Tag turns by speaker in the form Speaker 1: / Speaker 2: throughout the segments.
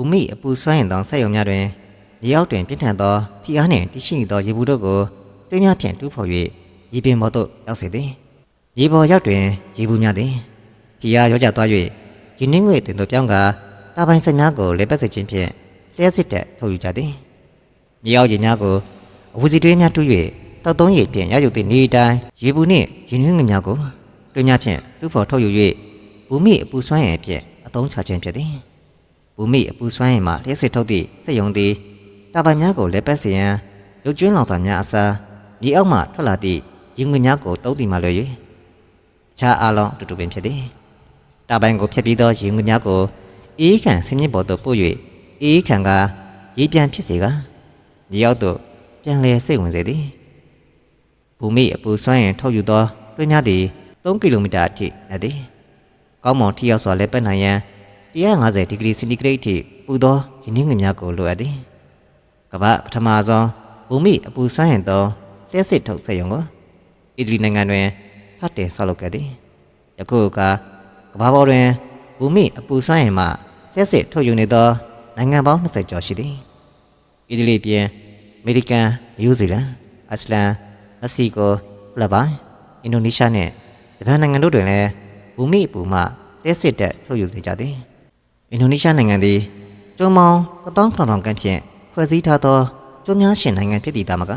Speaker 1: ဘူမိအပူဆွမ်းရင်သောဆက်ယုံများတွင်မြေအောက်တွင်ပြင်းထန်သောဖိအားနှင့်တရှိနေသောရေဘူးတို့ကိုတွင်းများဖြင့်တူးဖော်၍ရေပင်ပေါ်သို့ရောက်စေသည်ရေပေါ်ရောက်တွင်ရေဘူးများသည်ဖိအားရောကြသွား၍ရင်းနှင်းငွေတွင်သို့ပြောင်းကာတာပိုင်ဆက်များကိုလေပတ်စေခြင်းဖြင့်လျှက်စစ်တက်ထုတ်ယူကြသည်မြေအောက်ရေများကိုအဝစီတွင်းများတူး၍တောက်သုံးရေဖြင့်ရယူသည့်နေတိုင်းရေဘူးနှင့်ရင်းနှင်းငွေများကိုတွင်းများဖြင့်တူးဖော်ထုတ်ယူ၍ဘူမိအပူဆွမ်းရန်ဖြင့်အသုံးချခြင်းဖြစ်သည် ဘူမိအပူဆွမ်းရင်မှလျှက်စစ်ထုတ်သည့်စက်ယုံသည်တာပိုင်များကိုလက်ပတ်စီရန်ရုပ်ကျွန်းလောင်စာများအစားမြေအောက်မှထွက်လာသည့်ရင်ငွေများကိုတုံးတီမှလွယ်၍အခြားအလုံးအတူတူပင်ဖြစ်သည်တာပိုင်ကိုဖျက်ပြီးသောရင်ငွေများကိုအေးခံဆင်းမြင့်ပေါ်သို့ပို့၍အေးခံကရေပြန်ဖြစ်စေကမြေအောက်သို့ပြန်လည်စိတ်ဝင်စေသည်ဘူမိအပူဆွမ်းရင်ထုတ်ယူသောတွင်းများသည်3ကီလိုမီတာအထိနက်သည်ကောင်းမွန်ထိရောက်စွာလက်ပတ်နိုင်ရန် 150ဒီဂရီစင်တီဂရိတ်ထိပူသောရင်းနှီးငွေများကိုလိုအပ်သည်ကမ္ဘာပထမဆုံးဘူမိအပူဆွမ်းရင်သောလျှက်စစ်ထုတ်စက်ရုံကိုအီတလီနိုင်ငံတွင်စတင်ဆောက်လုပ်ခဲ့သည်ယခုကကမ္ဘာပေါ်တွင်ဘူမိအပူဆွမ်းရင်မှလျှက်စစ်ထုတ်ယူနေသောနိုင်ငံပေါင်း20ကျော်ရှိသည်အီတလီပြင်အမေရိကန်နယူးဇီလန်အိုက်စလန်မက္ကဆီကိုဖိလစ်ပိုင်အင်ဒိုနီးရှားနှင့်ဂျပန်နိုင်ငံတို့တွင်လည်းဘူမိအပူမှလျှက်စစ်တက်ထုတ်ယူနေကြသည် အင်ဒိုနီးရှားနိုင်ငံသည်ကျွန်းပေါင်း1,000ခန့်ဖြင့်ဖွဲ့စည်းထားသောကျွန်းများရှင်နိုင်ငံဖြစ်သည့်တာမက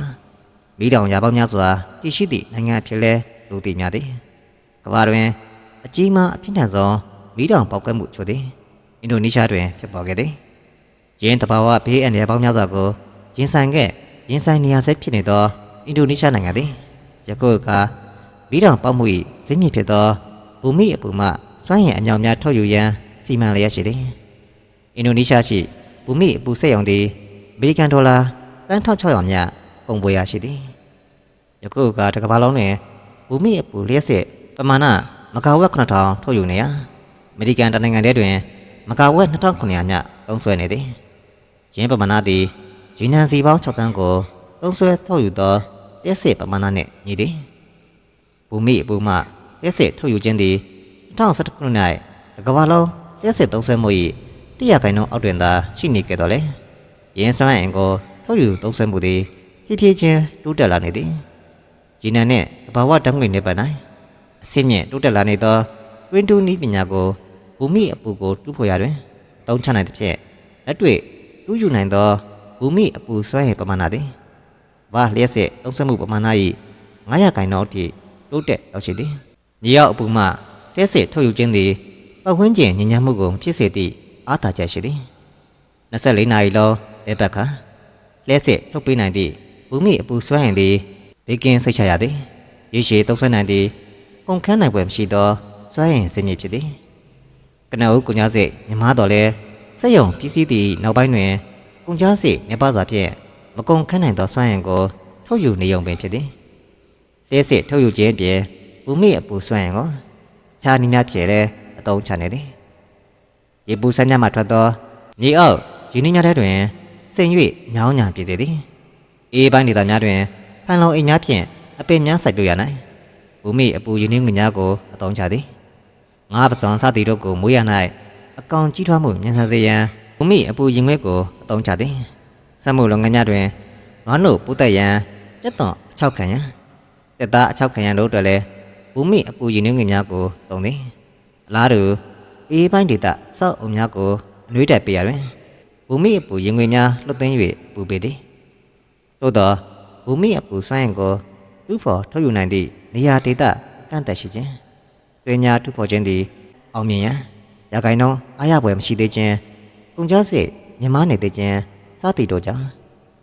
Speaker 1: မိတောင်ရာပေါင်းများစွာတည်ရှိသည့်နိုင်ငံအဖြစ်လဲလူသိများသည်ကမ္ဘာတွင်အကြီးမားအပြင်းထန်ဆုံးမိတောင်ပေါက်ကွဲမှုချို့သည်အင်ဒိုနီးရှားတွင်ဖြစ်ပေါ်ခဲ့သည်ရင်းတဘာဝဘေးအန္တရာယ်ပေါင်းများစွာကိုရင်ဆိုင်ခဲ့ရင်ဆိုင်နေရဆဲဖြစ်နေသောအင်ဒိုနီးရှားနိုင်ငံသည်ယခုအခါမိတောင်ပေါက်မှု၏ဇင်းမြစ်ဖြစ်သောဘူမိအပူမှစွမ်းရည်အမြောက်များထုတ်ယူရန် စီမံလျက်ရှိသည်အင်ဒိုနီးရှားရှိဘူမိအပူစက်ရုံသည်အမေရိကန်ဒေါ်လာတန်း1600မြကုန်ပွေရရှိသည်ယခုကတစ်ကမ္ဘာလုံးတွင်ဘူမိအပူလျက်စစ်ပမာဏမဂါဝက်9000ထုတ်ယူနေရာအမေရိကန်တနိုင်ငံတည်းတွင်မဂါဝက်2900မြသုံးစွဲနေသည်ယင်းပမာဏသည်ဂျီနန်စီပေါင်း6တန်းကိုသုံးစွဲထုတ်ယူသောလျက်စစ်ပမာဏနှင့်ညီသည်ဘူမိအပူမှလျက်စစ်ထုတ်ယူခြင်းသည်2011ခုနှစ်၌တစ်ကမ္ဘာလုံး လျှက်စစ်သုံးဆွဲမှု၏တရားခိုင်နှုန်းအောက်တွင်သာရှိနေကြတော့လေရင်းစွမ်းအင်ကိုထုတ်ယူသုံးဆွဲမှုသည်ဖြည်းဖြည်းချင်းတိုးတက်လာနေသည်ရင်းနှံနှင့်တဘာဝတန်းငွေနေပါ၌အစင်းမြင့်တိုးတက်လာနေသောဝင်းတူနီးပညာကိုဘူမိအပူကိုတူးဖော်ရတွင်သုံးချနိုင်သဖြင့်လက်တွေ့တူးယူနိုင်သောဘူမိအပူစွမ်းရည်ပမာဏသည်ဘာလျှက်စစ်သုံးဆွဲမှုပမာဏ၏900ခိုင်နှုန်းအထိတိုးတက်ရောက်ရှိသည်မြေရောက်အပူမှလျှက်စစ်ထုတ်ယူခြင်းသည် ပတ်ဝန်းကျင်ညဉ့်ညမ်းမှုကိုဖြစ်စေသည့်အားသာချက်ရှိသည်24နာရီလုံးလက်ပတ်ခါလက်စစ်ထုတ်ပေးနိုင်သည့်ဘူမိအပူဆွဲရင်သည်ဘေကင်းစိတ်ချရသည်ရေရှည်တုံးဆွဲနိုင်သည့်ကုန်ခန်းနိုင်ပွဲမရှိသောဆွဲရင်စင်မြစ်ဖြစ်သည်ကနအုပ်ကုန်ကြစိတ်မြမားတော်လဲစက်ယုံပစ္စည်းသည့်နောက်ပိုင်းတွင်ကုန်ကြစိတ်နေပါစွာဖြင့်မကုန်ခန်းနိုင်သောဆွဲရင်ကိုထုတ်ယူနေုံပင်ဖြစ်သည်လက်စစ်ထုတ်ယူခြင်းဖြင့်ဘူမိအပူဆွဲရင်ကိုခြားနီးများဖြင့်လည်း အသုံးချနေသည်ရေပူဆန်းများမှထွက်သောမြေအောက်ရင်းနှီးများထဲတွင်စိန်၍ညောင်းညာပြည့်စေသည်အေးပိုင်းဒေသများတွင်ဖန်လုံအိမ်များဖြင့်အပင်များစိုက်ပျိုးရနိုင်ဘူမိအပူရင်းနှီးငွေများကိုအသုံးချသည်ငါးပစုံစသည်တို့ကိုမွေးရ၌အကောင်ကြီးထွားမှုမြန်ဆန်စေရန်ဘူမိအပူရင်ငွေကိုအသုံးချသည်စက်မှုလုပ်ငန်းများတွင်နွားနို့ပူတက်ရန်ကြက်သွန်အချောက်ခံရန်တက်သားအချောက်ခံရန်တို့အတွက်လည်းဘူမိအပူရင်းနှီးငွေများကိုသုံးသည် အလားတူအေးပိုင်းဒေသစောက်အုံများကိုအနှွေးတက်ပေးရတွင်ဘူမိအပူရင်ငွေများလွတ်သိမ်း၍ပူပေးသည်သို့သောဘူမိအပူစွမ်းရင်ကိုတူဖော်ထုတ်ယူနိုင်သည့်နေရာဒေသအကန့်အသတ်ရှိခြင်းတွင်ညာတူဖော်ခြင်းသည်အောင်မြင်ရန်ရခိုင်နှုန်းအားရပွဲမရှိသေးခြင်းကုန်ကြစိတ်မြမနေသေးခြင်းစသည်တို့ကြောင့်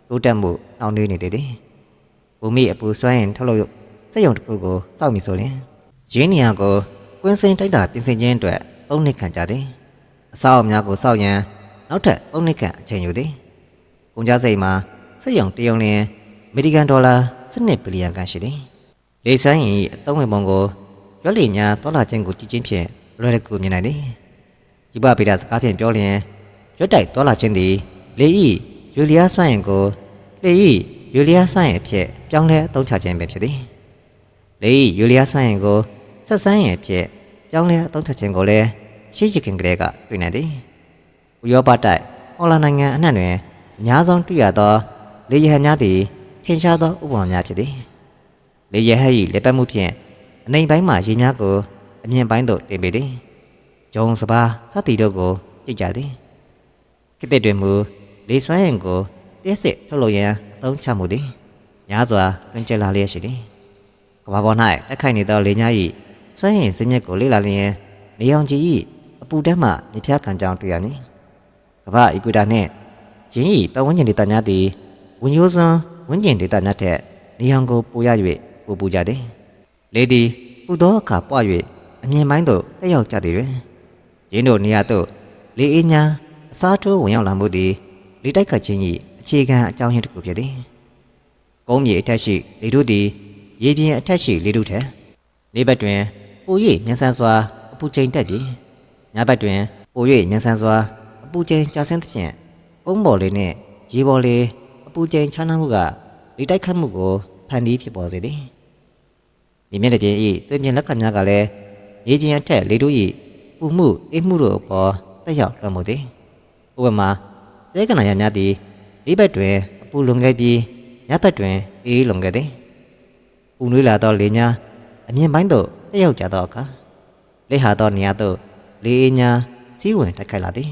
Speaker 1: တိုးတက်မှုနှောင့်နှေးနေသေးသည်ဘူမိအပူစွမ်းရင်ထုတ်လုပ်စက်ရုံတစ်ခုကိုစောက်မိဆိုရင်ရင်းနေရာကို ကွင်းစင်တိုက်တာပြင်ဆင်ခြင်းအတွက်၃နှစ်ခန့်ကြာသည်အစောအများကိုစောက်ရန်နောက်ထပ်၃နှစ်ခန့်အချိန်ယူသည်ကုန်ကြစိတ်မှာစစ်ရုံတရုံလျင်အမေရိကန်ဒေါ်လာ12ဘီလီယံခန့်ရှိသည်လေဆန်းရင်အသုံးဝင်ပုံကိုရွက်လီများတော်လာခြင်းကိုကြည်ချင်းဖြင့်လွယ်လကူမြင်နိုင်သည်ဒီပဗေဒစကားဖြင့်ပြောလျင်ရွက်တိုက်တော်လာခြင်းသည်လေဤယူလီယာစွမ်းရင်ကိုလေဤယူလီယာစွမ်းရင်အဖြစ်ပြောင်းလဲအသုံးချခြင်းပဲဖြစ်သည်လေဤယူလီယာစွမ်းရင်ကို ဆက်ဆန်းရဲ့ဖြစ်ကြောင်းလဲအသုံးထခြင်းကိုလည်းရှိချခင်ကလေးကတွေ့နေသည်ဥရောပတိုက်ဟော်လနိုင်ငံအနှံ့တွင်အများဆုံးတွေ့ရသောလေယာဉ်များသည်ထင်ရှားသောဥပမာများဖြစ်သည်လေယာဉ်ဟဲ့၏လက်ပတ်မှုဖြင့်အနိုင်ပိုင်းမှရေများကိုအမြင့်ပိုင်းသို့တင်ပေသည်ဂျုံစပါးစသည်တို့ကိုကြိတ်ကြသည်ခေတ်သစ်တွင်မူလေစွမ်းအင်ကိုတဲစစ်ထုတ်လုပ်ရန်အသုံးချမှုသည်များစွာတွင်ကျလာလျက်ရှိသည်ကမ္ဘာပေါ်၌တက်ခိုက်နေသောလေများ၏ စွမ်းအင်စနစ်ကိုလေ့လာလျင်နေအောင်ကြီး၏အပူဓာတ်မှမြပြခံကြောင်းတွေ့ရမည်ကမ္ဘာအီကွေတာနှင့်ရင်း၏ပတ်ဝန်းကျင်ဒေသများသည်ဝင်ရိုးစွန်းဝန်းကျင်ဒေသများထက်နေအောင်ကိုပိုရ၍ပိုပူကြသည်လေသည်ပူသောအခါပွား၍အမြင်ပိုင်းသို့တက်ရောက်ကြသည်တွင်ရင်းတို့နေရာသို့လေအေးညာအစားထိုးဝင်ရောက်လာမှုသည်လေတိုက်ခတ်ခြင်း၏အခြေခံအကြောင်းရင်းတစ်ခုဖြစ်သည်ကုန်းမြေအထက်ရှိလေတို့သည်ရေပြင်အထက်ရှိလေတို့ထက်နေဘက်တွင် ပို၍မြန်ဆန်စွာအပူချိန်တက်ပြီးညဘက်တွင်ပို၍မြန်ဆန်စွာအပူချိန်ကျဆင်းသဖြင့်ကုန်းပေါ်လေးနှင့်ရေပေါ်လေးအပူချိန်ချမ်းသာမှုကလေတိုက်ခတ်မှုကိုဖန်တီးဖြစ်ပေါ်စေသည်မြေမြင့်တဲ့ပြင်၏တွင်ပြင်လက္ခဏာများကလည်းမြေပြင်အထက်လေတို့၏ပူမှုအေးမှုတို့အပေါ်တက်ရောက်လွှမ်းမိုးသည်ဥပမာတဲကနာရများသည်လေးဘက်တွင်အပူလွန်ခဲ့ပြီးညဘက်တွင်အေးလွန်ခဲ့သည်ပူနွေးလာသောလေညာအမြင့်ပိုင်းသို့ တက်ရောက်ကြသောအခါလက်ဟာသောနေရာသို့လေအေးညာစီးဝင်တက်ခိုက်လာသည်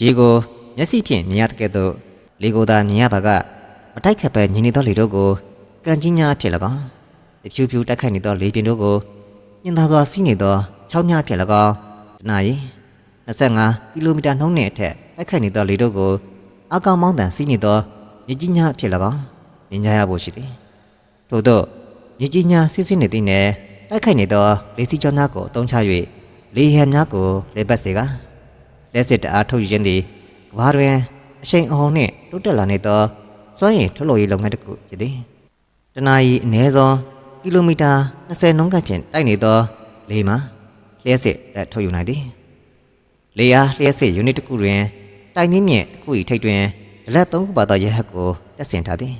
Speaker 1: ရေကိုမျက်စိဖြင့်မြင်ရတဲ့ကဲ့သို့လေကိုသာမြင်ရပါကမတိုက်ခတ်ပဲမြင်နေသောလေတို့ကိုကန်ကြီးများဖြစ်၎င်းတဖြူဖြူတက်ခိုက်နေသောလေပြင်တို့ကိုညင်သာစွာစီးနေသောချောင်းများဖြစ်၎င်းတနာရီ25ကီလိုမီတာနှုန်းနဲ့အထက်တိုက်ခိုက်နေသောလေတို့ကိုအကောင်မောင်းတန်စီးနေသောမြေကြီးများဖြစ်၎င်းမြင်ကြရဖို့ရှိသည်ထို့သောမြေကြီးများစီးစီးနေသည့်နယ် တိုက်ခိုက်နေသောလေစီးကြောများကိုအသုံးချ၍လေဟန်များကိုလေပတ်စေကလက်စစ်တအားထုတ်ယူခြင်းသည်ကမ္ဘာတွင်အရှိန်အဟုန်နှင့်တိုးတက်လာနေသောစွမ်းရည်ထုတ်လုပ်ရေးလုပ်ငန်းတစ်ခုဖြစ်သည်တနအီအနည်းဆုံးကီလိုမီတာ20နှုန်းခန့်ဖြင့်တိုက်နေသောလေမှာလျှက်စစ်လက်ထုတ်ယူနိုင်သည်လေအားလျှက်စစ်ယူနစ်တစ်ခုတွင်တိုင်မြင့်မြင့်တစ်ခု၏ထိပ်တွင်ဒလက်သုံးခုပါသောရဟတ်ကိုတက်ဆင်ထားသည်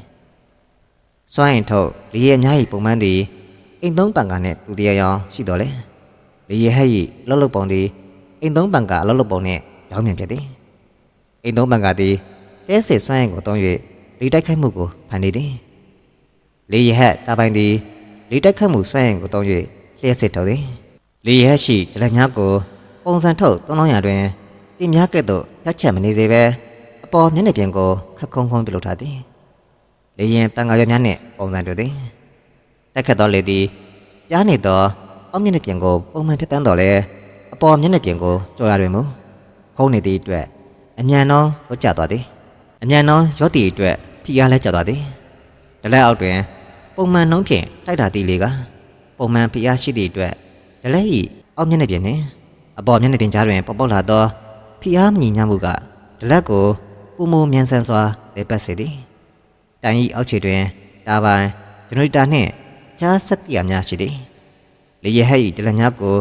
Speaker 1: စွမ်းရင်ထုတ်လေရဲများ၏ပုံမှန်သည် အိမ်သုံးပံကနှင့်တူတရားရောင်ရှိတော်လေလေရဲဟက်၏အလောက်လောက်ပုံသည်အိမ်သုံးပံကအလောက်လောက်ပုံနှင့်ရောင်းမြန်ဖြစ်သည်အိမ်သုံးပံကသည်လျှက်စစ်စွမ်းရင်ကိုသုံး၍လေတိုက်ခိုက်မှုကိုဖန်တီးသည်လေရဲဟက်တာပိုင်သည်လေတိုက်ခိုက်မှုစွမ်းရင်ကိုသုံး၍လျှက်စစ်ထုတ်သည်လေရဲဟက်ရှိဒလက်များကိုပုံစံထုတ်သုံးလုံးရတွင်ပြင်များကဲ့သို့ရက်ချက်မနေစေပဲအပေါ်မျက်နှာပြင်ကိုခက်ခုံခုံပြုလုပ်ထားသည်လေရင်ပန်ကားရများနှင့်ပုံစံတူသည် တက်ခတ်သောလေသည်ပြားနေသောအောက်မျက်နှာပြင်ကိုပုံမှန်ဖြတ်တန်းတော်လဲအပေါ်မျက်နှာပြင်ကိုကြော်ရတွင်မူခုံးနေသည့်အတွက်အမြန်သောရော့ကျသွားသည်အမြန်သောရော့သည့်အတွက်ဖိအားလဲကျသွားသည်ဒလက်အောက်တွင် ပုံမှန်နှုံးဖြင့်တိုက်တာသည့်လေကပုံမှန်ဖိအားရှိသည့်အတွက်ဒလက်၏အောက်မျက်နှာပြင်နှင့်အပေါ်မျက်နှာပြင်ကြားတွင်ပေါက်ပေါက်လာသောဖိအားမညီညွတ်မှုကဒလက်ကိုပုံမမြန်ဆန်စွာလေပတ်စေသည်။တိုင်ဤအောက်ခြေတွင်တာပိုင်ဂျနရေတာနှင့် ကြားစက်ကိယာများရှိသည်။လေရဟဲ့၏ဒလက်များကို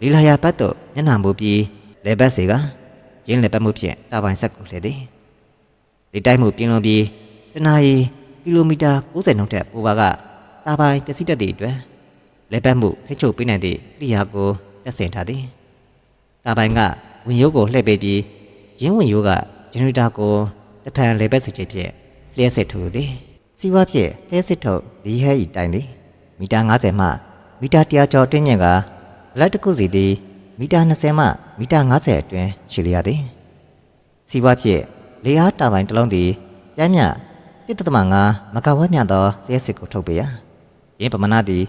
Speaker 1: လီလာယာပတ်သို့မျက်နှာမူပြီးလေပတ်စေကရင်းလေပတ်မှုဖြင့်တာပိုင်ဆက်ကိုလှည့်သည်။လေတိုက်မှုပြင်းလွန်ပြီးတနအီကီလိုမီတာ90နှုန်းထက်ပိုပါကတာပိုင်ပျက်စီးတတ်သည့်အတွက်လေပတ်မှုထိချုပ်ပေးနိုင်သည့်ကိရိယာကိုတက်ဆင်ထားသည်။တာပိုင်ကဝင်ရိုးကိုလှည့်ပေးပြီးရင်းဝင်ရိုးကဂျနရေတာကိုတစ်ဖန်လေပတ်စီချေဖြင့်လျှက်စစ်ထုတ်သည်စီဝါဖြင့်လျှက်စစ်ထုတ်ဒီဟဲဤတိုင်သည် မီတာ90မှမီတာ100ကျော်တွင်းမြင့်ကလက်တစ်ခုစီသည်မီတာ20မှမီတာ90အတွင်းရှိလျက်သည်စီဝါဖြင့်လေအားတာပိုင်တစ်လုံးသည်ပြင်းမြ1.5မဂါဝက်မြသောလျှက်စစ်ကိုထုတ်ပေးရာရင်းပမာဏသည်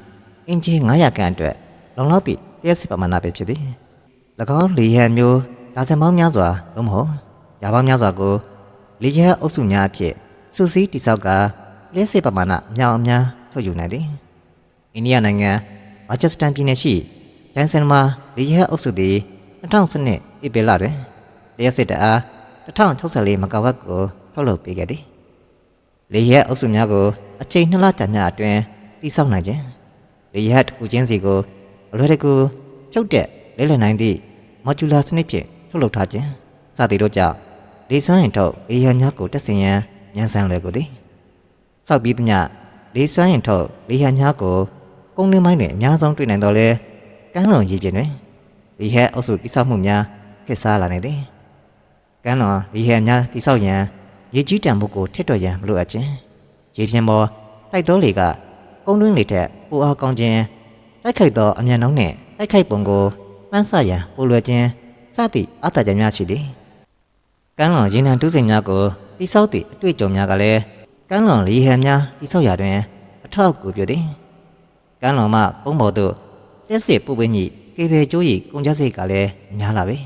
Speaker 1: အင်ဂျီ900ခန့်အတွက်လုံလောက်သည့်လျှက်စစ်ပမာဏပဲဖြစ်သည်၎င်းလေဟန်မျိုးဒါဇင်ပေါင်းများစွာသို့မဟုတ်ရာပေါင်းများစွာကိုလေဟန်အုပ်စုများအဖြစ်စူစီးတိဆောက်ကလျှက်စစ်ပမာဏအများအများထုတ်ယူနိုင်သည် အိန္ဒိယနိုင်ငံမာချက်စတန်ပြည်နယ်ရှိဂျန်ဆန်မာလေဟန်အုပ်စုသည်2012ဧပြီလတွင်လျှက်စစ်တအား1064မဂါဝတ်ကိုထုတ်လုပ်ပေးခဲ့သည်လေဟန်အုပ်စုများကိုအချိန်2လကြာမြအတွင်းတိဆောက်နိုင်ခြင်းလေဟန်တစ်ခုချင်းစီကိုအလွယ်တကူဖြုတ်တဲ့လဲလှယ်နိုင်သည့်မော်ဂျူလာစနစ်ဖြင့်ထုတ်လုပ်ထားခြင်းစသည်တို့ကြောင့်လေစွမ်းရင်ထုတ်လေယာဉ်များကိုတက်ဆင်ရန်မြန်ဆန်လွယ်ကိုသည်စောက်ပြီးသမျှလေစွမ်းရင်ထုတ်လေယာဉ်များကို ကုန်းလင်းပိုင်းတွင်အများဆုံးတွေ့နိုင်တော်လဲကမ်းလွန်ရေပြင်တွင်လေဟဲအုပ်စုတိစောက်မှုများခက်စားလာနေသည်ကကမ်းလွန်ရေဟဲများတိဆောက်ရန်ရေကြီးတံမှုကိုထစ်တော်ရန်မလိုအပ်ခြင်းရေပြင်ပေါ်တိုက်တော်လေကကုန်းတွင်းလေထက်ပိုအားကောင်းခြင်းတိုက်ခိုက်သောအမြန်နှုန်းနှင့်တိုက်ခိုက်ပုံကိုမှန်းဆရန်ပိုလွယ်ခြင်းစသည့်အထာကြများရှိသည်ကမ်းလွန်ရေနံတူးစင်များကိုတိဆောက်သည့်အတွေ့အကြုံများကလည်းကမ်းလွန်ရေဟဲများတိဆောက်ရာတွင်အထောက်အကူပြုသည် ကမ်းလွန်မှကုန်းပေါ်သို့လက်စစ်ပူပင်းကြီးကေပေကျိုးရီကုန်ကြစိတ်ကလည်းများလာပြီ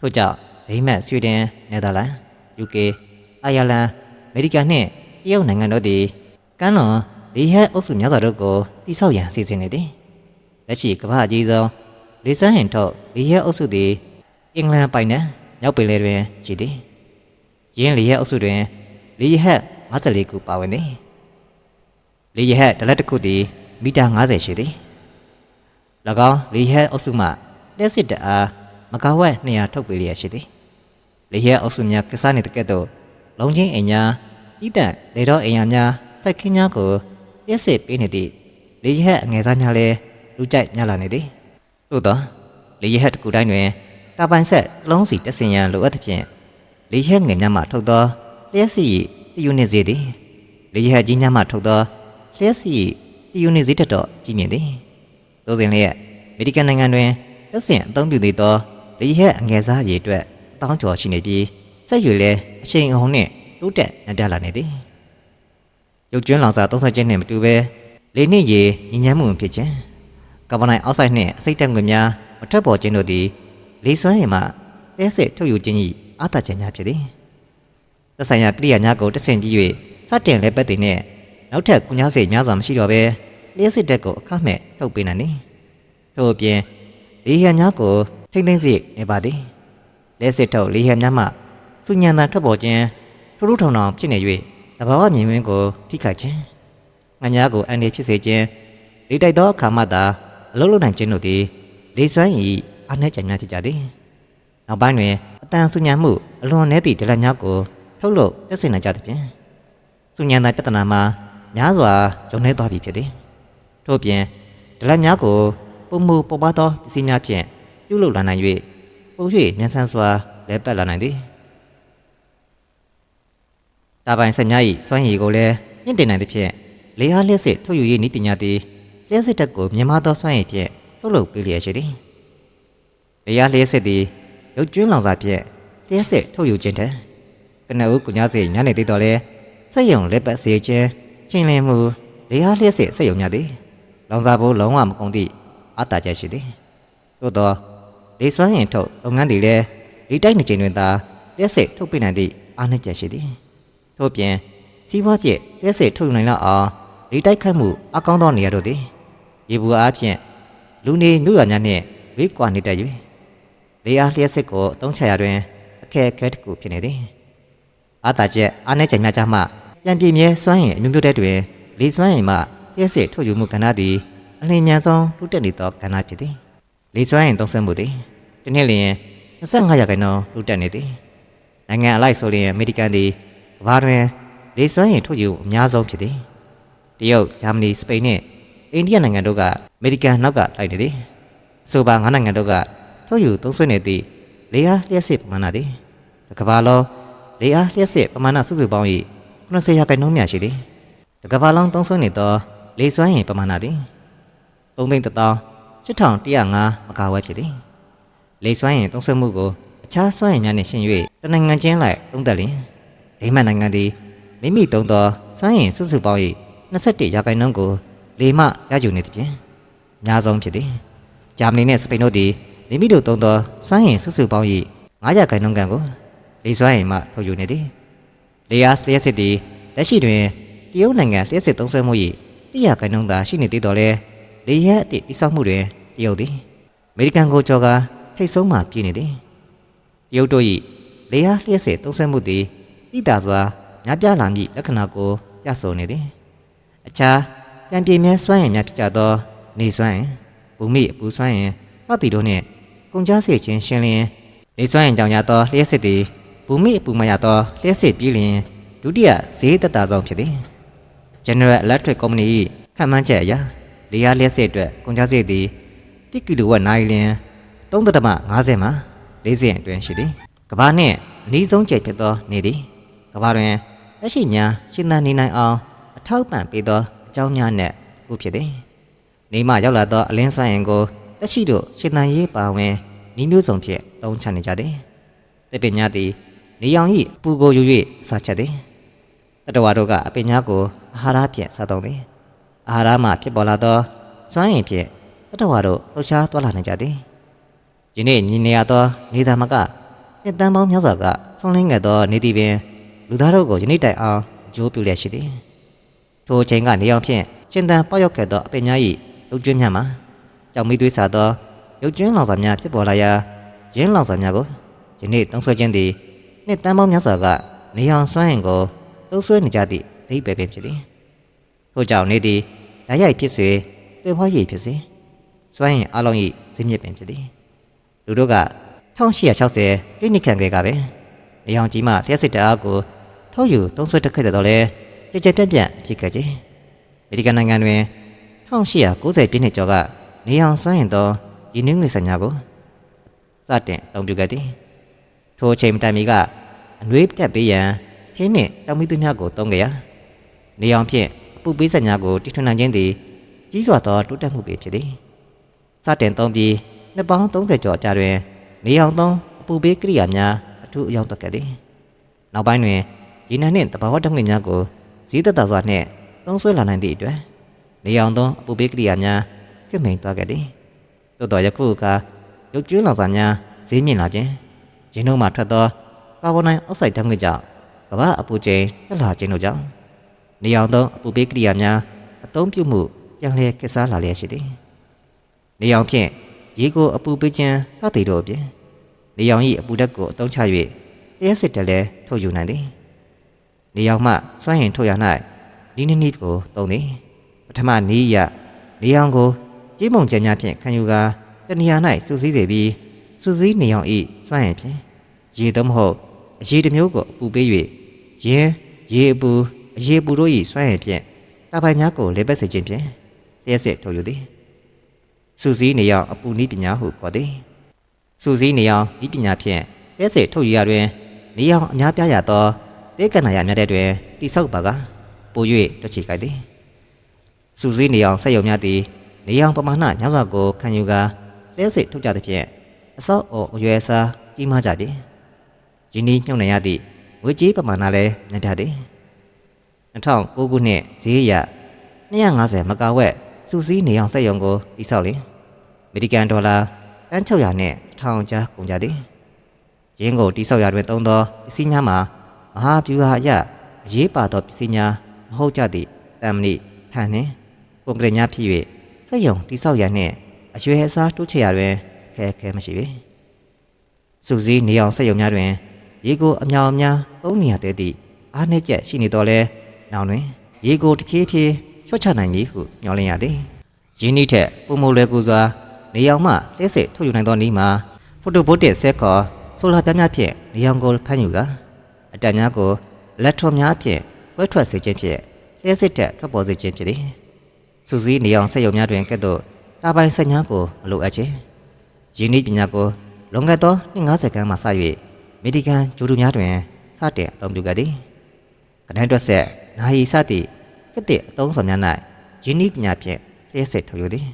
Speaker 1: ထို့ကြောင့်ဒိမတ်ဆွီဒင်နယ်သာလန် UK အိုင်ယာလန်အမေရိကန်နှင့်တရုတ်နိုင်ငံတို့သည်ကမ်းလွန်လေဟက်အုပ်စုများစွာတို့ကိုတိဆောက်ရန်စီစဉ်နေသည်လက်ရှိကမ္ဘာအကြီးဆုံးလေဆန်းဟင်ထုတ်လေဟက်အုပ်စုသည်အင်္ဂလန်ပိုင်နယ်မြောက်ပင်လယ်တွင်ရှိသည်ယင်းလေဟက်အုပ်စုတွင်လေဟက်54ခုပါဝင်သည်လေဟက်တစ်လက်တစ်ခုသည် မီတာ90ရှိသည်၎င်းလေဟက်အုပ်စုမှလက်စစ်တအားမကာဝက်200ထုတ်ပေးလျက်ရှိသည်လေဟက်အုပ်စုများကစားနေတဲ့ကဲ့သို့လုံးချင်းအိမ်များဤတန်လေတော့အိမ်ယာများစိုက်ခင်းများကိုလက်စစ်ပေးနေသည့်လေဟက်အငယ်စားများလည်းလူကြိုက်ညလာနေသည်သို့သောလေဟက်တစ်ခုတိုင်းတွင်တာပိုင်ဆက်တစ်လုံးစီတက်ဆင်ရန်လိုအပ်သဖြင့်လေဟက်ငယ်များမှထုတ်သောလျှက်စီတယူနစ်စေသည်လေဟက်ကြီးများမှထုတ်သောလျှက်စီ တယူနစ်စေတတ်တော့ကြီးမြင့်သည်သို့စဉ်လျက်အမေရိကန်နိုင်ငံတွင်လက်ဆင့်အသုံးပြုသေးသောလေဟက်အငယ်စားရေအတွက်အတောင်းကျော်ရှိနေပြီးစက်ရွေလည်းအချိန်အဟုန်နှင့်တိုးတက်ညံ့ပြလာနေသည်ရုပ်ကျွန်းလောင်စာသုံးဆွဲခြင်းနှင့်မတူဘဲလေနှင့်ရေညဉ့်ညမ်းမှုဖြစ်ခြင်းကာဗွန်ဒိုင်အောက်ဆိုက်နှင့်အဆိပ်ဓာတ်ငွေများမထွက်ပေါ်ခြင်းတို့သည်လေစွမ်းရည်မှတဲစစ်ထုတ်ယူခြင်း၏အာသာခြင်းများဖြစ်သည်သက်ဆိုင်ရာကိရိယာများကိုတက်ဆင့်ကြည့်၍စတင်လဲပတ်သည်နှင့် နောက်ထပ်ကုညာစေများစွာမရှိတော့ဘဲလျှက်စစ်တက်ကိုအခမဲ့ထုတ်ပေးနိုင်သည်ထို့အပြင်လေဟန်များကိုထိမ့်သိမ့်စေနေပါသည်လက်စစ်ထုတ်လေဟန်များမှစုညံသာထွက်ပေါ်ခြင်းထူးထူးထောင်ထောင်ဖြစ်နေ၍တဘာဝမြင်ကွင်းကိုထိခိုက်ခြင်းငါများကိုအန်ဒီဖြစ်စေခြင်းလေတိုက်သောအခါမှသာအလုံးလုံးနိုင်ခြင်းတို့သည်လေစွမ်း၏အနှဲ့ကြံများဖြစ်ကြသည်နောက်ပိုင်းတွင်အတန်စုညံမှုအလွန်နည်းသည့်ဒလများကိုထုတ်လို့တက်ဆင်နိုင်ကြသဖြင့်စုညံသာပြဿနာမှာ များစွာဂျုံနေသွားပြီဖြစ်သည်ထို့အပြင်ဒလများကိုပုံမှုပေါ်ပါသောပစ္စည်းများဖြင့်ပြုလုပ်လာနိုင်၍ပုံ၍မြန်ဆန်စွာလဲပတ်လာနိုင်သည်တာပိုင်ဆက်များ၏စွမ်းရည်ကိုလည်းမြင့်တင်နိုင်သဖြင့်လေအားလျှက်စစ်ထုတ်ယူရေးနည်းပညာသည်လျှက်စစ်တက်ကိုမြင်မသောစွမ်းရည်ဖြင့်ထုတ်လုပ်ပေးလျက်ရှိသည်လေအားလျှက်စစ်သည်ရုပ်ကျွန်းလောင်စာဖြင့်လျှက်စစ်ထုတ်ယူခြင်းတည်းကနဦးကုညာစေများနေသေးတော်လဲစက်ယုံလက်ပတ်စေခြင်း ချင်းလင်းမှုလေအားလျှက်စစ်စက်ယုံများသည်လောင်စာဘိုးလုံးဝမကုန်သည့်အတားချက်ရှိသည်သို့သောလေစွမ်းရင်ထုတ်လုပ်ငန်းတွေလည်းဒီတိုက်နေချိန်တွင်သာလက်စစ်ထုတ်ပြနိုင်သည့်အားနည်းချက်ရှိသည်ထို့ပြင်စီးပွားပြည့်လက်စစ်ထုတ်ယူနိုင်လောက်အောင်ဒီတိုက်ခတ်မှုအကောင်းသောနေရာတို့သည်ရေဘူးအားဖြင့်လူနေမြို့ရွာများနှင့်ဝေးကွာနေတတ်၍လေအားလျှက်စစ်ကိုအသုံးချရာတွင်အခက်အခဲတစ်ခုဖြစ်နေသည်အာတာချက်အားနည်းချက်များကြမှ ပြန်ပြည့်မြဲစွမ်းရင်အမျိုးမျိုးတဲ့တွင်လေစွမ်းရင်မှလျှက်စစ်ထုတ်ယူမှုကဏ္ဍသည်အလင်းမြန်ဆုံးတိုးတက်နေသောကဏ္ဍဖြစ်သည်လေစွမ်းရင်သုံးဆွဲမှုသည်ဒီနေ့လျင်25ရာခိုင်နှုန်းတိုးတက်နေသည်နိုင်ငံအလိုက်ဆိုလျင်အမေရိကန်သည်ကမ္ဘာတွင်လေစွမ်းရင်ထုတ်ယူအများဆုံးဖြစ်သည်တရုတ်ဂျာမနီစပိန်နှင့်အိန္ဒိယနိုင်ငံတို့ကအမေရိကန်နောက်ကလိုက်နေသည်အဆိုပါ၅နိုင်ငံတို့ကထုတ်ယူသုံးဆွဲနေသည့်လေအားလျှက်စစ်ပမာဏသည်တစ်ကမ္ဘာလုံးလေအားလျှက်စစ်ပမာဏစုစုပေါင်း၏ 90ရာခိုင်နှုန်းများရှိသည်တစ်ကမ္ဘာလုံးသုံးဆွဲနေသောလေစွမ်းရင်ပမာဏသည်3သိန်း1105မကာဝက်ဖြစ်သည်လေစွမ်းရင်သုံးဆွဲမှုကိုအခြားစွမ်းရင်များနှင့်ရှင်၍တနိုင်ငံချင်းလိုက်သုံးသက်လျင်ဒိမတ်နိုင်ငံသည်မိမိသုံးသောစွမ်းရင်စုစုပေါင်း၏21ရာခိုင်နှုန်းကိုလေမှရယူနေသည်ဖြင့်အများဆုံးဖြစ်သည်ဂျာမနီနှင့်စပိန်တို့သည်မိမိတို့သုံးသောစွမ်းရင်စုစုပေါင်း၏9ရာခိုင်နှုန်းကန်ကိုလေစွမ်းရင်မှထုတ်ယူနေသည် လေယာစ်လျှက်စစ်သည်လက်ရှိတွင်တရုတ်နိုင်ငံလျှက်စစ်သုံးဆွဲမှု၏100ရာခိုင်နှုန်းသာရှိနေသေးတော်လဲလေယာဉ်အသည့်တိစောက်မှုတွင်တရုတ်သည်အမေရိကန်ကိုကြော်ကထိတ်ဆုံးမှပြည်နေသည်တရုတ်တို့၏လေယာလျှက်စစ်သုံးဆွဲမှုသည်ဣတာစွာများပြားလာမည့်လက္ခဏာကိုပြဆိုနေသည်အခြားပြန်ပြင်းမြဲစွမ်းရင်များဖြစ်ကြသောနေစွမ်းရင်ဘူမိအပူစွမ်းရင်စသည်တို့နှင့်ကုန်ကြစေခြင်းရှင်းလင်းနေစွမ်းရင်ကြောင့်ရသောလျှက်စစ်သည် ဘူမိအပူမှရသောလျှက်စစ်ပြီးလျင်ဒုတိယဈေးသက်သာဆုံးဖြစ်သည် General Electric Company ၏ခန့်မှန်းချက်အရလေယာလျှက်စစ်အတွက်ကုန်ကြစေသည်1ကီလိုဝက်နိုင်လျင်3.50မှာ40အတွင်းရှိသည်ကဘာနှင့်အနီးဆုံးကျယ်ဖြစ်သောနေသည်ကဘာတွင်လက်ရှိများရှင်သန်နေနိုင်အောင်အထောက်ပံ့ပေးသောအကြောင်းများနှင့်တစ်ခုဖြစ်သည်နေမှရောက်လာသောအလင်းစွမ်းအင်ကိုလက်ရှိတို့ရှင်သန်ရေးပါဝင်ဤမျိုးစုံဖြင့်သုံးချနေကြသည်တပင်များသည် နေရောင်၏ပူကိုယူ၍စားချက်သည်တတဝါတို့ကအပင်များကိုအာဟာရဖြင့်စားသုံးသည်အာဟာရမှဖြစ်ပေါ်လာသောစွမ်းအင်ဖြင့်တတဝါတို့လှူရှားသွားလာနေကြသည်ယနေ့ညီနေရသောနေသားမကနှစ်တန်းပေါင်းများစွာကထုံးလင်းခဲ့သောနေသည်ပင်လူသားတို့ကိုယနေ့တိုင်အောင်အကျိုးပြုလျက်ရှိသည်ထိုအချိန်ကနေအောင်ဖြင့်ရှင်သန်ပေါက်ရောက်ခဲ့သောအပင်များ၏လူကျွင်းများမှာကြောင်မီးသွေးစားသောရုပ်ကျွင်းလောင်စာများဖြစ်ပေါ်လာရာရင်းလောင်စာများကိုယနေ့သုံးဆွဲခြင်းသည် နှစ်တန်းပေါင်းများစွာကနေအောင်စွမ်းရင်ကိုသုံးဆွဲနေကြသည့်အဓိပ္ပာယ်ပင်ဖြစ်သည်ထို့ကြောင့်နေသည်ဓာတ်ရိုက်ဖြစ်စေတွေ့ဖွားရည်ဖြစ်စေစွမ်းရင်အလုံး၏ဇင်းမြစ်ပင်ဖြစ်သည်လူတို့က1860ပြည့်နှစ်ခန့်ကလေးကပဲနေအောင်ကြီးမှလျှက်စစ်တအားကိုထုတ်ယူသုံးဆွဲတက်ခဲ့တဲ့တော့လဲကြကြပြန့်ပြန့်ကြည့်ခဲ့ခြင်းအမေရိကန်နိုင်ငံတွင်1890ပြည့်နှစ်ကျော်ကနေအောင်စွမ်းရင်သောရင်းနှီးငွေဆိုင်များကိုစတင်အသုံးပြုခဲ့သည် ထိုအချိန်မတိုင်မီကအနှွေးတက်ပေးရန်ခင်းနှင့်တောင်မီသူများကိုတုံးကြရာနေအောင်ဖြင့်အပူပေးဆက်များကိုတီထွင်နိုင်ခြင်းသည်ကြီးစွာသောတိုးတက်မှုပေဖြစ်သည်စတင်သုံးပြီးနှစ်ပေါင်း30ကျော်ကြာတွင် နေအောင်သုံးအပူပေးကိရိယာများအထူးအရောက်တက်ခဲ့သည်နောက်ပိုင်းတွင်ရေနံနှင့်တဘာဝဓာတ်ငွေများကိုဈေးသက်သာစွာနှင့်သုံးဆွဲလာနိုင်သည့်အတွက်နေအောင်သုံးအပူပေးကိရိယာများကမိန်သွားခဲ့သည်သို့တော်ယခုအခါရုပ်ကျွေးလောင်စာများဈေးမြင့်လာခြင်း ရင်းနှုန်းမှထွက်သောကာဗွန်ဒိုင်အောက်ဆိုက်ဓာတ်ငွေကြောင့်ကမ္ဘာအပူချိန်တက်လာခြင်းတို့ကြောင့်နေအောင်သုံးအပူပေးကိရိယာများအသုံးပြုမှုပြန်လည်ကစားလာလျက်ရှိသည်နေအောင်ဖြင့်ရေကိုအပူပေးခြင်းစသည်တို့အပြင်နေအောင်၏အပူဓာတ်ကိုအသုံးချ၍လျှက်စစ်တလည်းထုတ်ယူနိုင်သည်နေအောင်မှစွမ်းရင်ထုတ်ရ၌နီးနီးနီးကိုသုံးသည်ပထမနီးရနေအောင်ကိုကြေးမုံကျဲများဖြင့်ခံယူကာတနေရာ၌စူးစီးစေပြီးစူးစီးနေအောင်၏စွမ်းရင်ဖြင့် ရေသို့မဟုတ်အရေတစ်မျိုးကိုအပူပေး၍ယင်းရေအပူအရေပူတို့၏စွမ်းရင်ဖြင့်တာပိုင်များကိုလေပတ်စေခြင်းဖြင့်လျှက်စစ်ထုတ်ယူသည်စူးစီးနေအောင်အပူနည်းပညာဟုခေါ်သည်စူးစီးနေအောင်ဤပညာဖြင့်လျှက်စစ်ထုတ်ယူရတွင်နေအောင်အများပြားရသောတေကနာရများတဲ့တွင်တိဆောက်ပါကပို၍တွချီကြိုက်သည်စူးစီးနေအောင်ဆက်ယုံများသည်နေအောင်ပမာဏညစွာကိုခံယူကာလျှက်စစ်ထုတ်ကြသဖြင့်အစောအော်အရွယ်အစားကြီးမားကြသည် ယင်းဤညှုံနေရသည့်ငွေကြေးပမာဏလည်းညံ့ပြသည်2009ခုနှစ်ဈေးရ250မကာဝက်စူစီးနေအောင်စက်ရုံကိုတိဆောက်လင်အမေရိကန်ဒေါ်လာတန်း600နဲ့1000ကျားကုန်ကြသည်ရင်းကိုတိဆောက်ရတွင်သုံးသောပစ္စည်းများမှာမဟာဗျူဟာအရအရေးပါသောပစ္စည်းများမဟုတ်ကြသည့်တမ်မဏိဟန်နှင့်ကွန်ကရစ်များဖြစ်၍စက်ရုံတိဆောက်ရနှင့်အရွယ်အစားတိုးချဲ့ရတွင်ခက်ခဲမရှိပေစူစီးနေအောင်စက်ရုံများတွင် ရေကိုအမြောင်အများသုံးနေရတဲ့သည့်အားနည်းချက်ရှိနေတော့လဲနောက်တွင်ရေကိုတဖြည်းဖြည်းချွတ်ချနိုင်မည်ဟုမျှော်လင့်ရသည်ရင်းနှီးထက်ပုံမလွယ်ကူစွာနေအောင်မှလဲစစ်ထုတ်ယူနိုင်သောနည်းမှာဖိုတိုဗိုတစ်ဆက်ခေါ်ဆိုလာပြားများဖြင့်နေအောင်ကိုဖမ်းယူကာအတက်များကိုလက်ထွန်များဖြင့်ကွဲထွက်စေခြင်းဖြင့်လဲစစ်တက်ထွက်ပေါ်စေခြင်းဖြစ်သည်စူစီးနေအောင်ဆက်ယုံများတွင်ကဲ့သို့တာပိုင်ဆက်များကိုမလိုအပ်ခြင်းရင်းနှီးပညာကိုလွန်ခဲ့သော250ခန်းမှစ၍ အမေရိကန်ဂျူဒူများတွင်စတင်အသုံးပြုခဲ့သည်ကနန်းတွက်ဆက်နာယီစသည့်ကတိအသုံးဆောင်များ၌ယင်းဤပညာဖြင့်လျှက်စစ်ထုတ်ယူသည်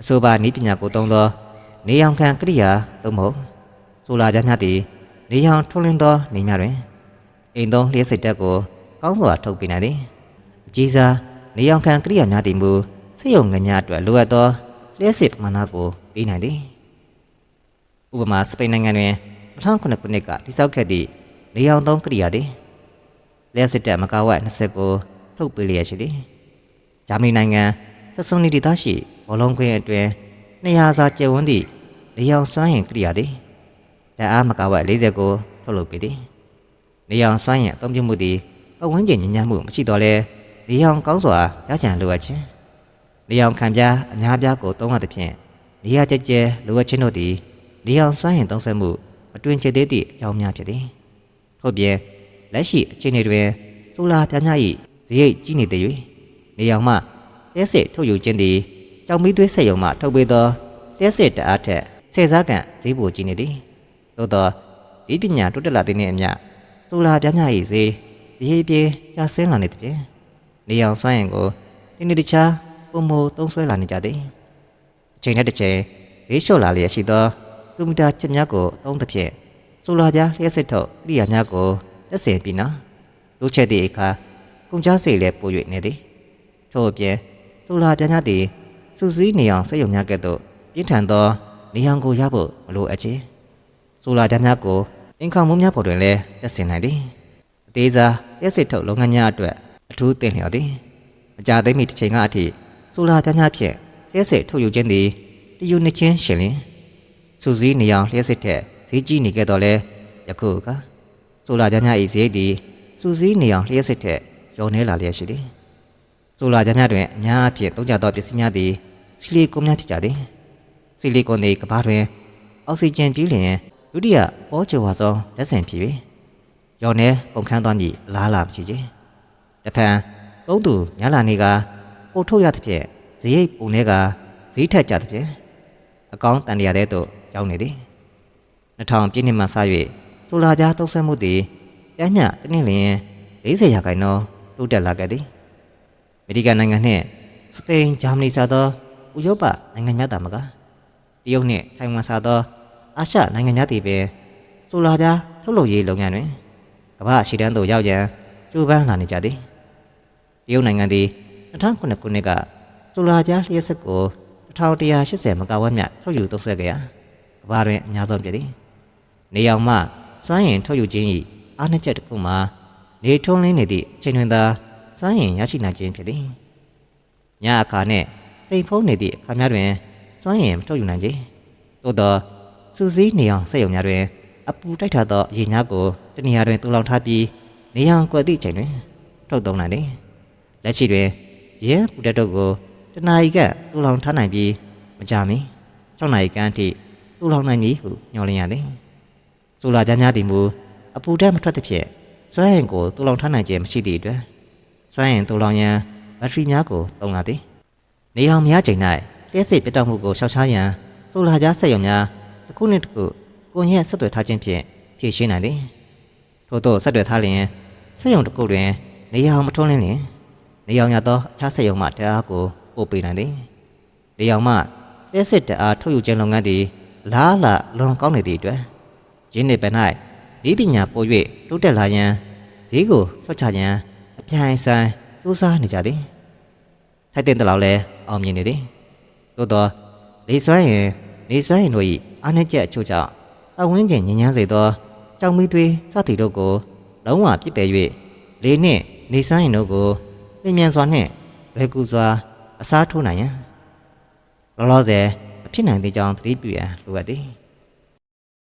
Speaker 1: အဆိုပါဤပညာကိုသုံးသော နေရောင်ခံကရိယာသို့မဟုတ်ဆိုလာပြများသည်နေရောင်ထုတ်လင်းသောနေများတွင်အိမ်သုံးလျှက်စစ်တက်ကိုကောင်းစွာထုတ်ပေးနိုင်သည်အကြီးစားနေရောင်ခံကရိယာများသည်မူစိတ်ယုံငယ်များအတွက်လိုအပ်သောလျှက်စစ်ပမာဏကိုပေးနိုင်သည်ဥပမာစပိန်နိုင်ငံတွင် 2009ခုနှစ်ကတိစောက်ခဲ့သည့်နေရောင်သုံးကရိယာသည်လျှက်စစ်တက်မကာဝတ်20ကိုထုတ်ပေးလျက်ရှိသည်ဂျာမနီနိုင်ငံစက်စုံနီဒေသရှိဘောလုံးကွင်းအတွင်း200စာကျယ်ဝန်းသည့်နေရောင်စွမ်းရင်ကရိယာသည်လက်အားမကာဝတ်40ကိုထုတ်လုပ်ပေးသည်နေရောင်စွမ်းရင်အသုံးပြုမှုသည်ပတ်ဝန်းကျင်ညဉ့်ညမ်းမှုမရှိတော့လဲနေရောင်ကောင်းစွာရကြံလိုအပ်ခြင်းနေရောင်ခံပြားအများပြားကိုသုံးရသဖြင့်နေရာကျကျလိုအပ်ခြင်းတို့သည်နေရောင်စွမ်းရင်သုံးဆွဲမှု မတွင်ကျသေးသည့်အကြောင်းများဖြစ်သည်ထို့ပြင်လက်ရှိအခြေအနေတွင်ဆိုလာပြားများ၏ဇရိတ်ကြီးနေသေး၍နေရောင်မှတဲစစ်ထုတ်ယူခြင်းသည်ကြောင်မီးသွေးဆက်ယုံမှထုတ်ပေးသောတဲစစ်တအားထက်ဆယ်စားကန်ဈေးပိုကြီးနေသည်သို့သောဒီပညာတိုးတက်လာတဲ့အမျှဆိုလာပြားများ၏စေပြေးပြေးကျဆင်းလာနေသည်ဖြင့်နေအောင်စွမ်းရင်ကိုဒီနေ့တခြားပုံမသုံးဆွဲလာနေကြသည်အချိန်နဲ့တစ်ချိန်လေးလျှော့လာလျက်ရှိသော ကွန်ပျူတာချစ်များကိုအသုံးသဖြင့်ဆိုလာပြားလျှက်စစ်ထုတ်ကိရိယာများကိုလက်ဆင်ပြီးနော်လိုချက်သည့်အခါကုန်ချစေလည်းပို၍နေသည်ထို့အပြင်ဆိုလာပြားများသည်စူးစီးနေအောင်စက်ရုံများကဲ့သို့ပြင်းထန်သောနေအောင်ကိုရဖို့မလိုအပ်ချေဆိုလာပြားများကိုအင်ကောင်မှုများပေါ်တွင်လည်းတက်ဆင်နိုင်သည်အသေးစားရက်စစ်ထုတ်လုပ်ငန်းများအတွက်အထူးသင့်လျော်သည်မကြသိမ့်မီတစ်ချိန်ကအထိဆိုလာပြားများဖြင့်ရက်စစ်ထုတ်ယူခြင်းသည်တယူနှစ်ချင်းရှင်လင် စူးစီးနေအောင်လျှက်စစ်ထက်ဈေးကြီးနေခဲ့တော့လဲယခုကဆိုလာပြားများ၏ဈေးသည်စူးစီးနေအောင်လျှက်စစ်ထက်ရောနေလာလျက်ရှိသည်ဆိုလာကြများတွင်အများအပြားသုံးကြသောပစ္စည်းများသည်ဆီလီကွန်များဖြစ်ကြသည်ဆီလီကွန်သည်ကမ္ဘာတွင်အောက်ဆီဂျင်ပြီးလျင်ဒုတိယပေါ်ကျော်ဝါဆုံးလက်ဆင့်ဖြစ်၍ရောင်နေကုန်ခန်းသွားမည်အလားအလာမရှိခြင်းတဖန်သုံးသူများလာနေကပို့ထုတ်ရသဖြင့်ဇရိတ်ပုံနေကဈေးထက်ကြသဖြင့်အကောင်းတန်တရာတဲ့သို့ ရောက်နေသည်2000ပြည့်နှစ်မှစ၍ဆိုလာပြားသုံးဆွဲမှုသည်ပြညတစ်နှစ်လျင်40ရာခိုင်နှုန်းတိုးတက်လာခဲ့သည်အမေရိကန်နိုင်ငံနှင့်စပိန်ဂျာမနီစသောဥရောပနိုင်ငံများသာမကတရုတ်နှင့်ထိုင်ဝမ်စသောအာရှနိုင်ငံများသည်ပင်ဆိုလာပြားထုတ်လုပ်ရေးလုပ်ငန်းတွင်ကမ္ဘာရှေ့တန်းသို့ရောက်ရန်ကြိုးပမ်းလာနေကြသည်တရုတ်နိုင်ငံသည်2009ခုနှစ်ကဆိုလာပြားလျှက်စစ်ကို1180မဂါဝတ်မြတ်ထုတ်ယူသုံးစွဲခဲ့ရာ ကမ္ဘာတွင်အများဆုံးဖြစ်သည်နေအောင်မှစွမ်းရည်ထုတ်ယူခြင်း၏အားနည်းချက်တစ်ခုမှာနေထုံးလင်းနေသည့်အချိန်တွင်သာစွမ်းရည်ရရှိနိုင်ခြင်းဖြစ်သည်ညအခါနှင့်တိမ်ဖုံးနေသည့်အခါများတွင်စွမ်းရည်မထုတ်ယူနိုင်ခြင်းသို့သောစူးစီးနေအောင်စက်ရုံများတွင် အပူတိုက်ထသောအရည်များကိုတနေရာတွင်တူလောင်ထားပြီးနေအောင်ကွက်သည့်အချိန်တွင်ထုတ်သုံးနိုင်သည်လက်ရှိတွင်ရဲပူတက်တို့ကိုတနာရီကတူလောင်ထားနိုင်ပြီးမကြမီ6နာရီခန့်အထိ တူလောင်နိုင်မည်ဟုညွှန်လင်းရသည်ဆိုလာကြမ်းများသည်မူအပူတက်မထွက်သဖြင့်စွမ်းရည်ကိုတူလောင်ထားနိုင်ခြင်းမရှိသည့်အတွက်စွမ်းအင်တူလောင်ရန်ဘက်ထရီများကိုသုံးလာသည်နေအောင်များချိန်၌လျှက်စစ်ပြတ်တောက်မှုကိုရှောင်ရှားရန်ဆိုလာပြားဆက်ရုံများတစ်ခုနှင့်တစ်ခုကွန်ရက်ဆက်သွယ်ထားခြင်းဖြင့်ဖြည့်ရှင်းနိုင်သည်ထို့သောဆက်သွယ်ထားလျင်ဆက်ရုံတစ်ခုတွင် နေအောင်မထွန်းလင်းလျင်နေအောင်ရသောအခြားဆက်ရုံမှတအားကိုပို့ပေးနိုင်သည်နေအောင်မှလျှက်စစ်တအားထုတ်ယူခြင်းလုပ်ငန်းသည် လားလာလွန်ကောင်းနေသည့်အတွက်ရင်းနေပင်၌ဤပညာပို့၍တိုးတက်လာရန်ဈေးကိုချော့ချရန်အပြိုင်ဆိုင်စူးစမ်းနေကြသည်ထိုက်တဲ့တလောက်လဲအောင်မြင်နေသည်သို့တော့လေစွမ်းရင်နေစွမ်းရင်တို့၏အားနည်းချက်အချို့ကြောင့်အဝင်းကျင်ညဉ့်ညမ်းစေသောကြောင်မီသွေးစသည်တို့ကိုလုံးဝပြစ်ပယ်၍လေနှင့်နေစွမ်းရင်တို့ကိုလျင်မြန်စွာနှင့်လွယ်ကူစွာအစားထိုးနိုင်ရန်လောလောဆယ်မ ဖြစ်နိုင်သေးကြောင်းသတိပြုရန်လိုအပ်သည်